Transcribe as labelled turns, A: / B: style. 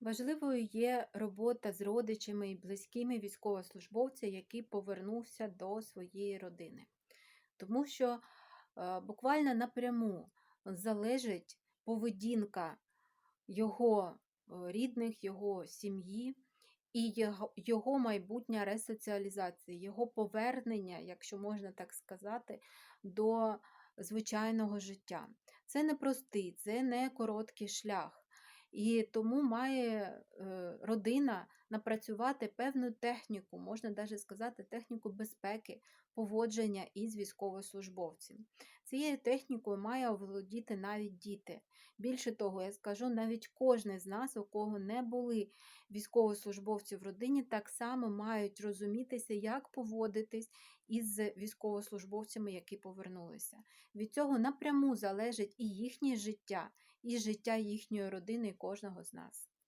A: Важливою є робота з родичами і близькими військовослужбовця, який повернувся до своєї родини. Тому що е, буквально напряму залежить поведінка його е, рідних, його сім'ї і його, майбутня ресоціалізація, його повернення, якщо можна так сказати, до звичайного життя. Це не простий, це не короткий шлях. І тому має е, родина напрацювати певну техніку, можна навіть сказати, техніку безпеки поводження із військовослужбовцем. Цією технікою має оволодіти навіть діти. Більше того, я скажу, навіть кожен з нас, у кого не були військовослужбовці в родині, так само мають розумітися, як поводитись із військовослужбовцями, які повернулися. Від цього напряму залежить і їхнє життя, і життя їхньої родини і кожного з нас.